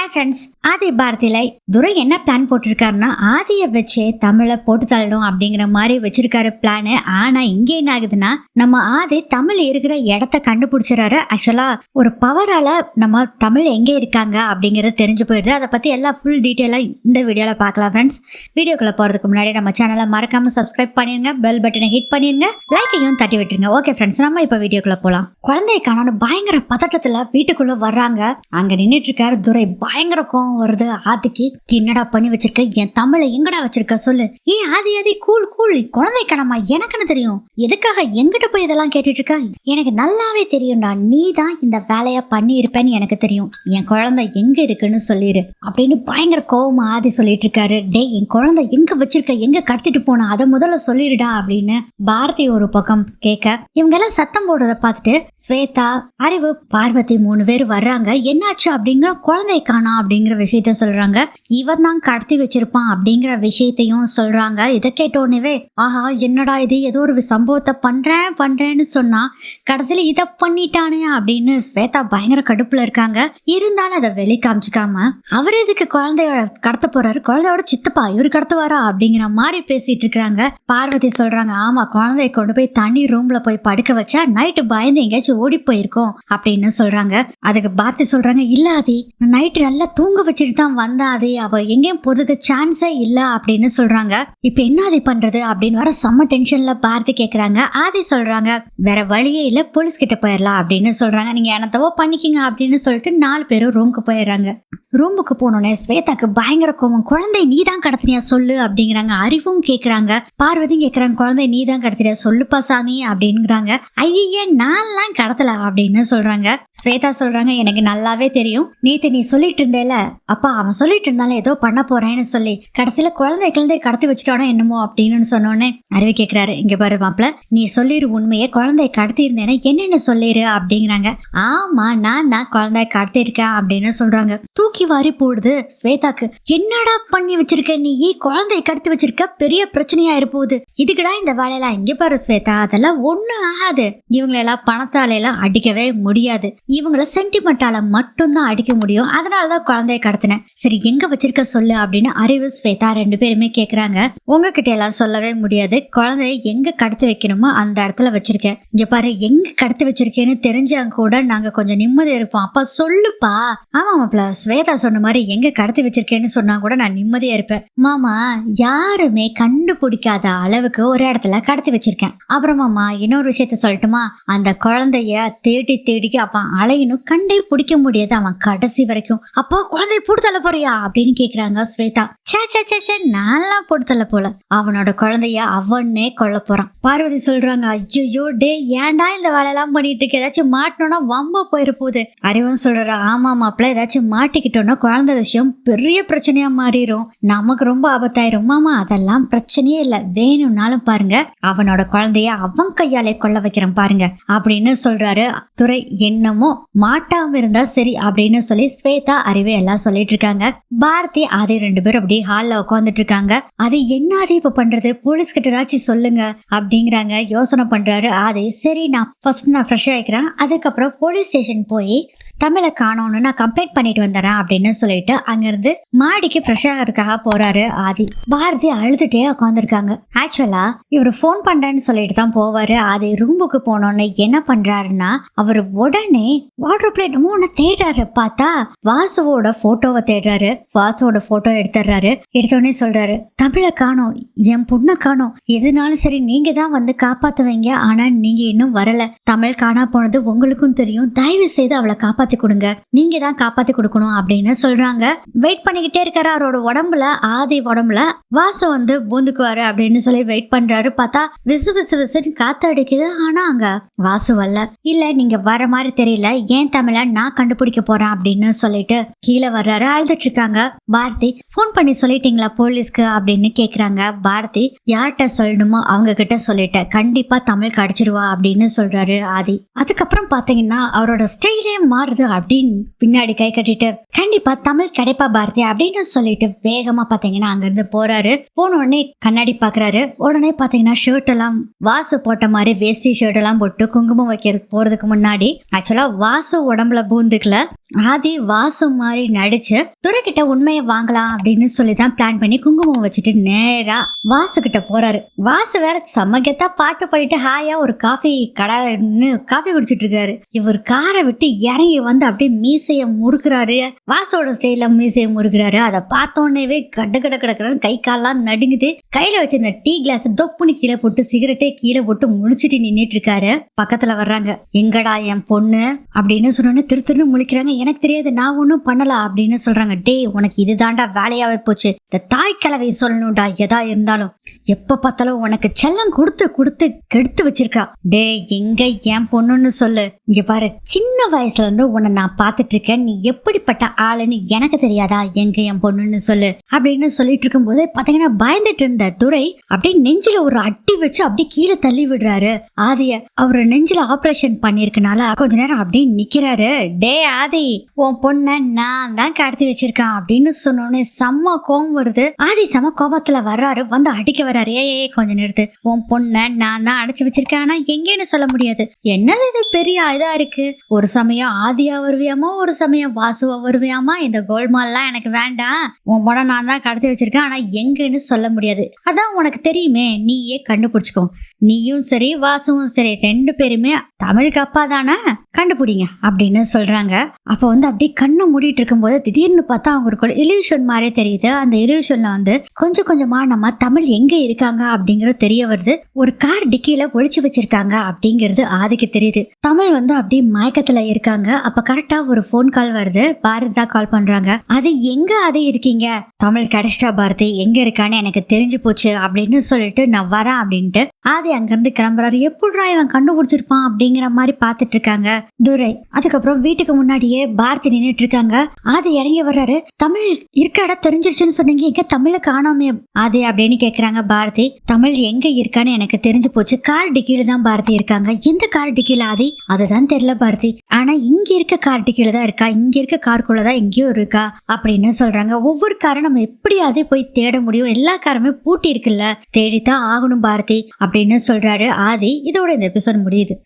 Hi friends ஆதி பாரதியில துரை என்ன plan போட்டிருக்காருன்னா ஆதியை வச்சு தமிழை போட்டு தள்ளணும் அப்படிங்கிற மாதிரி வச்சிருக்காரு பிளானு ஆனா இங்கே என்ன ஆகுதுன்னா நம்ம ஆதி தமிழ் இருக்கிற இடத்த கண்டுபிடிச்சிடறாரு. ஆக்சுவலா ஒரு பவரால நம்ம தமிழ் எங்கே இருக்காங்க அப்படிங்கறது தெரிஞ்சு போயிடுது. அதை பத்தி எல்லாம் ஃபுல் டீட்டெயிலாக இந்த வீடியோவில் பார்க்கலாம் ஃப்ரெண்ட்ஸ் வீடியோக்குள்ள போறதுக்கு முன்னாடி நம்ம சேனலை மறக்காம சப்ஸ்கிரைப் பண்ணிருங்க பெல் பட்டனை ஹிட் பண்ணிருங்க லைக்கையும் தட்டி விட்டுருங்க. ஓகே ஃப்ரெண்ட்ஸ் நம்ம இப்போ வீடியோக்குள்ள போகலாம் குழந்தைய காணான்னு பயங்கர பதட்டத்தில் வீட்டுக்குள்ள வர்றாங்க. அங்க நின்றுட்டு இருக்காரு துரை. பயங்கர கோவம் வருது. ஆதிக்கு என்னடா பண்ணி வச்சிருக்க? என் தமிழை எங்கடா வச்சிருக்க? சொல்லு. ஏன் ஆதி ஆதி கூல் கூல் குழந்தை கணமா எனக்குன்னு தெரியும்? எதுக்காக எங்கிட்ட போய் இதெல்லாம் கேட்டுட்டு இருக்க எனக்கு நல்லாவே தெரியும்டா. நீ தான் இந்த வேலைய பண்ணி இருப்பேன்னு எனக்கு தெரியும். என் குழந்தை எங்க இருக்குன்னு சொல்லிடு அப்படின்னு பயங்கர கோவமா ஆதி சொல்லிட்டு இருக்காரு டேய் என் குழந்தை எங்க வச்சிருக்க? எங்க கடத்திட்டு போனா? அதை முதல்ல சொல்லிடுடா அப்படின்னு பாரதி ஒரு பக்கம் கேட்க இவங்க எல்லாம் சத்தம் போடுறத பார்த்துட்டு ஸ்வேதா அறிவு பார்வதி மூணு பேர் வர்றாங்க. என்னாச்சு? அப்படிங்க குழந்தைய இருக்கானா அப்படிங்கிற விஷயத்த சொல்றாங்க. இவன் தான் கடத்தி வச்சிருப்பான் அப்படிங்கிற விஷயத்தையும் சொல்றாங்க. இதை கேட்ட ஆஹா என்னடா இது? ஏதோ ஒரு சம்பவத்தை பண்றேன் பண்றேன்னு சொன்னா கடைசியில இதை பண்ணிட்டானே அப்படின்னு ஸ்வேதா பயங்கர கடுப்புல இருக்காங்க. இருந்தாலும் அதை வெளி காமிச்சுக்காம அவர் இதுக்கு குழந்தையோட கடத்த போறாரு? குழந்தையோட சித்தப்பா இவர் கடத்துவாரா அப்படிங்கிற மாதிரி பேசிட்டு இருக்காங்க. பார்வதி சொல்றாங்க ஆமா குழந்தைய கொண்டு போய் தண்ணி ரூம்ல போய் படுக்க வச்சா நைட்டு பயந்து எங்கேயாச்சும் ஓடி போயிருக்கோம் அப்படின்னு சொல்றாங்க. அதுக்கு பார்த்து சொல்றாங்க இல்லாதி நைட்டு நல்லா தூங்க வச்சுட்டு தான் வந்தாதே அவ எங்கேயும் பொதுக்கு சான்ஸே இல்லை அப்படின்னு சொல்றாங்க. இப்போ என்ன அதை பண்றது அப்படின்னு வர செம்ம டென்ஷன்ல பார்த்து கேட்குறாங்க ஆதி சொல்றாங்க வேற வழியே இல்லை போலீஸ் கிட்ட போயிடலாம் அப்படின்னு சொல்றாங்க. நீங்க என்னத்தவோ பண்ணிக்கிங்க அப்படின்னு சொல்லிட்டு நாலு பேரும் ரூமுக்கு போயிடுறாங்க. ரூமுக்கு போனோடனே ஸ்வேதாக்கு பயங்கர கோவம். குழந்தை நீ தான் கடத்தினியா சொல்லு அப்படிங்கிறாங்க. அறிவும் கேட்குறாங்க பார்வதியும் கேட்குறாங்க குழந்தை நீ தான் கடத்தினியா சொல்லுப்பா சாமி அப்படிங்கிறாங்க. ஐயே நான்லாம் கடத்தல அப்படின்னு சொல்றாங்க. ஸ்வேதா சொல்றாங்க எனக்கு நல்லாவே தெரியும். நேத்து நீ சொல்லிட்டு இருந்தேல அப்பா அவன் சொல்லிட்டு இருந்தாலும் ஏதோ பண்ண போறேன்னு சொல்லி கடைசியில குழந்தை குழந்தை கடத்தி வச்சுட்டானோ என்னமோ அப்படின்னு சொன்னோடனே அறிவு கேக்குறாரு. இங்க பாரு மாப்ள நீ சொல்லிரு உண்மையை குழந்தை கடத்தி இருந்தேன்னா என்னென்ன சொல்லிரு அப்படிங்கிறாங்க. ஆமா நான் தான் குழந்தைய கடத்தி இருக்கேன் அப்படின்னு சொல்றாங்க. தூக்கி வாரி போடுது. ஸ்வேதாக்கு என்னடா பண்ணி வச்சிருக்க நீ? குழந்தைய கடத்தி வச்சிருக்க? பெரிய பிரச்சனையா இருப்போகுது. இதுக்குடா இந்த வேலையெல்லாம் இங்க பாரு ஸ்வேதா. அதெல்லாம் ஒண்ணும் ஆகாது. இவங்களெல்லாம் பணத்தால எல்லாம் அடிக்கவே முடியாது. இவங்கள சென்டிமெண்டால மட்டும்தான் அடிக்க முடியும். அதனாலதான் குழந்தைய கடத்தினேன். சரி எங்க வச்சிருக்க சொல்லு அப்படின்னு அறிவு ஸ்வேதா ரெண்டு பேருமே கேக்குறாங்க. உங்ககிட்ட எல்லாம் சொல்லவே முடியாது. குழந்தைய எங்க கடத்தி வைக்கணுமோ அந்த இடத்துல வச்சிருக்கேன். இங்க பாரு எங்க கடத்தி வச்சிருக்கேன்னு தெரிஞ்சாங்க கூட நாங்க கொஞ்சம் நிம்மதி இருப்போம். அப்பா சொல்லுப்பா. ஆமா மாப்ள ஸ்வேதா சொன்ன மாதிரி எங்க கடத்தி வச்சிருக்கேன்னு சொன்னா கூட நான் நிம்மதியா இருப்பேன். மாமா யாருமே கண்டுபிடிக்காத அளவுக்கு ஒரு இடத்துல கடத்தி வச்சிருக்கேன். அப்புறம் மாமா இன்னொரு விஷயத்த சொல்லட்டுமா? அந்த குழந்தைய தேடி தேடி அவன் அலையினும் கண்டே பிடிக்க முடியாது அவன் கடைசி வரைக்கும். அப்போ குழந்தைய போட்டு போறியா? அப்படின்னு கேக்குறாங்க ஸ்வேதா. சே சே சே சே நான்லாம் போட்டு போல. அவனோட குழந்தைய அவனே கொல்ல போறான். பார்வதி சொல்றாங்க ஐயோ டே ஏன்டா இந்த வேலையெல்லாம் பண்ணிட்டு இருக்க? ஏதாச்சும் மாட்டணும்னா வம்ப போயிரு போகுது. அறிவன் சொல்றா ஆமா மாப்பிள்ள ஏதாச்சும் மாட்டிக்கிட்டோம். மாட்டிக்கிட்டோம்னா குழந்தை விஷயம் பெரிய பிரச்சனையா மாறிடும். நமக்கு ரொம்ப ஆபத்தாயிரும். மாமா அதெல்லாம் பிரச்சனையே இல்ல. வேணும்னாலும் பாருங்க. அவனோட குழந்தைய அவன் கையாலே கொல்ல வைக்கிறேன் பாருங்க. அப்படின்னு சொல்றாரு துறை என்னமோ மாட்டாம இருந்தா சரி அப்படின்னு சொல்லி ஸ்வேதா அறிவை எல்லாம் சொல்லிட்டு இருக்காங்க. பாரதி அதே ரெண்டு பேரும் அப்படியே ஹாலில் உட்காந்துட்டு இருக்காங்க. அது என்ன ஆதி இப்ப பண்றது? போலீஸ் கிட்டராச்சும் சொல்லுங்க அப்படிங்கிறாங்க. யோசனை பண்றாரு. அதே சரி நான் ஃபர்ஸ்ட் நான் ஃப்ரெஷ் ஆகிக்கிறேன் அதுக்கப்புறம் போலீஸ் ஸ்டேஷன் போய் தமிழை காணோன்னு நான் கம்ப்ளைண்ட் பண்ணிட்டு வந்துடுறேன் அப்படின்னு சொல்லிட்டு அங்கிருந்து மாடிக்கு ஃப்ரெஷ்ஷாக ஆகிறதுக்காக போறாரு ஆதி. பாரதி அழுதுட்டே உட்காந்துருக்காங்க ஆக்சுவலா இவர் ஃபோன் பண்றேன்னு சொல்லிட்டு தான் போவாரு. ஆதி ரூமுக்கு போனோன்னு என்ன பண்றாருன்னா அவர் உடனே வாட்டர் பிளேட் மூணு தேடுறாரு. பார்த்தா வாசுவோட போட்டோவை தேடுறாரு. வாசுவோட போட்டோ எடுத்துடுறாரு. எடுத்தோடனே சொல்றாரு தமிழை காணோம். என் பொண்ணை காணோம். எதுனாலும் சரி நீங்க தான் வந்து காப்பாத்துவீங்க. ஆனா நீங்க இன்னும் வரல. தமிழ் காணா போனது உங்களுக்கும் தெரியும். தயவு செய்து அவளை காப்பாத்தி கொடுங்க நீங்க தான் காப்பாத்தி கொடுக்கணும் அப்படின்னு சொல்றாங்க. வெயிட் பண்ணிக்கிட்டே இருக்கிற அவரோட உடம்புல ஆதி உடம்புல. வாசு வந்து பூந்துக்குவாரு அப்படின்னு சொல்லி வெயிட் பண்றாரு. பார்த்தா விசு விசு விசுன்னு காத்து அடிக்குது. ஆனா அங்க வாசு வரல. இல்ல நீங்க வர மாதிரி தெரியல. ஏன் தமிழ நான் கண்டுபிடிக்க போறேன் அப்படின்னு சொல்லிட்டு கீழே வர்றாரு. அழுதுட்டு இருக்காங்க பாரதி போன் பண்ணி சொல்லிட்டீங்களா போலீஸ்க்கு அப்படின்னு கேக்குறாங்க. பாரதி யார்கிட்ட சொல்லணுமோ அவங்க கிட்ட சொல்லிட்டேன். கண்டிப்பா தமிழ் கடிச்சிருவா அப்படின்னு சொல்றாரு ஆதி. அதுக்கப்புறம் பாத்தீங்கன்னா அவரோட ஸ்டைலே மாறுது. வருது அப்படின்னு பின்னாடி கை கட்டிட்டு கண்டிப்பா தமிழ் கிடைப்பா பாரதி அப்படின்னு சொல்லிட்டு வேகமா பாத்தீங்கன்னா அங்க இருந்து போறாரு. போன உடனே கண்ணாடி பாக்குறாரு. உடனே பாத்தீங்கன்னா ஷர்ட் எல்லாம் வாசு போட்ட மாதிரி வேஸ்டி ஷர்ட் எல்லாம் போட்டு குங்குமம் வைக்கிறதுக்கு போறதுக்கு முன்னாடி ஆக்சுவலா வாசு உடம்புல பூந்துக்கல. ஆதி வாசு மாதிரி நடிச்சு துரைக்கிட்ட உண்மையை வாங்கலாம் அப்படின்னு சொல்லி தான் பிளான் பண்ணி குங்குமம் வச்சுட்டு நேரா வாசு கிட்ட போறாரு. வாசு வேற சமகத்தா பாட்டு பாடிட்டு ஹாயா ஒரு காஃபி கடைன்னு காஃபி குடிச்சிட்டு இருக்காரு. இவர் காரை விட்டு இறங்கி வந்து அப்படியே மீசையை முறுக்குறாரு. வாசோட ஸ்டைல மீசையை முறுக்குறாரு. அதை பார்த்தோன்னேவே கட கட கடக்கடன்னு கை காலெல்லாம் நடுங்குது. கையில வச்சிருந்த டீ கிளாஸ் தொப்புன்னு கீழே போட்டு சிகரெட்டே கீழே போட்டு முழிச்சிட்டு நின்றுட்டு இருக்காரு பக்கத்துல வர்றாங்க. எங்கடா என் பொண்ணு? அப்படின்னு சொன்னோன்னே திரு திருன்னு முழிக்கிறாங்க. எனக்கு தெரியாது நான் ஒன்றும் பண்ணல அப்படின்னு சொல்றாங்க. டேய் உனக்கு இதுதான்டா வேலையாவே போச்சு. இந்த தாய் கலவை சொல்லணும்டா எதா இருந்தாலும். எப்ப பார்த்தாலும் உனக்கு செல்லம் கொடுத்து கொடுத்து கெடுத்து வச்சிருக்கா. டேய் எங்க என் பொண்ணுன்னு சொல்லு. இங்க பாரு சின்ன வயசுல இருந்து உன்னை நான் பார்த்துட்டு இருக்கேன் நீ எப்படிப்பட்ட ஆளுன்னு எனக்கு தெரியாதா? எங்க என் பொண்ணுன்னு சொல்லு. அப்படின்னு சொல்லிட்டு இருக்கும்போது பாத்தீங்கன்னா பயந்துட்டு இருந்த துரை அப்படியே நெஞ்சில ஒரு அட்டி வச்சு அப்படியே கீழே தள்ளி விடுறாரு. ஆதிய அவர் நெஞ்சில ஆபரேஷன் பண்ணிருக்கனால கொஞ்ச நேரம் அப்படியே நிக்கிறாரு. டே ஆதி உன் பொண்ணை நான் தான் கடத்தி வச்சிருக்கேன் அப்படின்னு சொன்னோடனே செம்ம கோபம் வருது. ஆதி செம கோபத்துல வர்றாரு. வந்து அடிக்க வர்றாரு. ஏ கொஞ்ச நேரத்து உன் பொண்ணை நான் தான் அடைச்சு வச்சிருக்கேன். ஆனா எங்கேன்னு சொல்ல முடியாது. என்னது இது பெரிய இதா இருக்கு? ஒரு சமயம் ஆதி ஆதியா வருவியாமா? ஒரு சமயம் வாசுவா வருவியாமா? இந்த கோல்மால்லாம் எனக்கு வேண்டாம். உன் படம் நான் தான் கடத்தி வச்சிருக்கேன். ஆனா எங்கன்னு சொல்ல முடியாது. அதான் உனக்கு தெரியுமே. நீயே கண்டுபிடிச்சுக்கோ. நீயும் சரி வாசுவும் சரி. ரெண்டு பேருமே தமிழுக்கு அப்பா தானே கண்டுபிடிங்க அப்படின்னு சொல்றாங்க. அப்போ வந்து அப்படியே கண்ணை மூடிட்டு இருக்கும்போது திடீர்னு பார்த்தா அவங்களுக்கு ஒரு இல்யூஷன் மாதிரியே தெரியுது. அந்த இல்யூஷன்ல வந்து கொஞ்சம் கொஞ்சமா நம்ம தமிழ் எங்க இருக்காங்க அப்படிங்கறது தெரிய வருது. ஒரு கார் டிக்கியில ஒழிச்சு வச்சிருக்காங்க அப்படிங்கிறது ஆதிக்கு தெரியுது. தமிழ் வந்து அப்படியே மயக்கத்துல இருக்காங்க. அப்ப கரெக்டா ஒரு ஃபோன் கால் வருது. பாரதி தான் கால் பண்றாங்க. அது எங்க அது இருக்கீங்க? தமிழ் கிடைச்சிட்டா பாரதி எங்க இருக்கான்னு எனக்கு தெரிஞ்சு போச்சு அப்படின்னு சொல்லிட்டு நான் வரேன் அப்படின்ட்டு. ஆதி அங்கிருந்து கிளம்புறாரு. எப்படிடா இவன் கண்டுபிடிச்சிருப்பான் அப்படிங்கிற மாதிரி பார்த்துட்டு இருக்காங்க. துரை அதுக்கப்புறம் வீட்டுக்கு முன்னாடியே பாரதி நின்னுட்டு இருக்காங்க. ஆதி இறங்கி வர்றாரு. தமிழ் இருக்க இடம் தெரிஞ்சிருச்சுன்னு சொன்னீங்க. எங்க தமிழ காணாமே. ஆதி அப்படின்னு கேக்குறாங்க பாரதி. தமிழ் எங்க இருக்கான்னு எனக்கு தெரிஞ்சு போச்சு. கார் டிக்கியில தான் பாரதி இருக்காங்க. எந்த கார் டிக்கில ஆதி? அதுதான் தெரியல பாரதி. ஆனா இங்க இருக்க கார்ட்டு கீழே தான் இருக்கா? இங்க இருக்க காருக்குள்ள தான் எங்கேயோ இருக்கா? அப்படின்னு சொல்றாங்க. ஒவ்வொரு காரை நம்ம எப்படியாவது போய் தேட முடியும். எல்லா காருமே பூட்டி இருக்குல்ல. தேடித்தான் ஆகணும் பாரதி அப்படின்னு சொல்றாரு. ஆதி இதோட இந்த எபிசோட் முடியுது.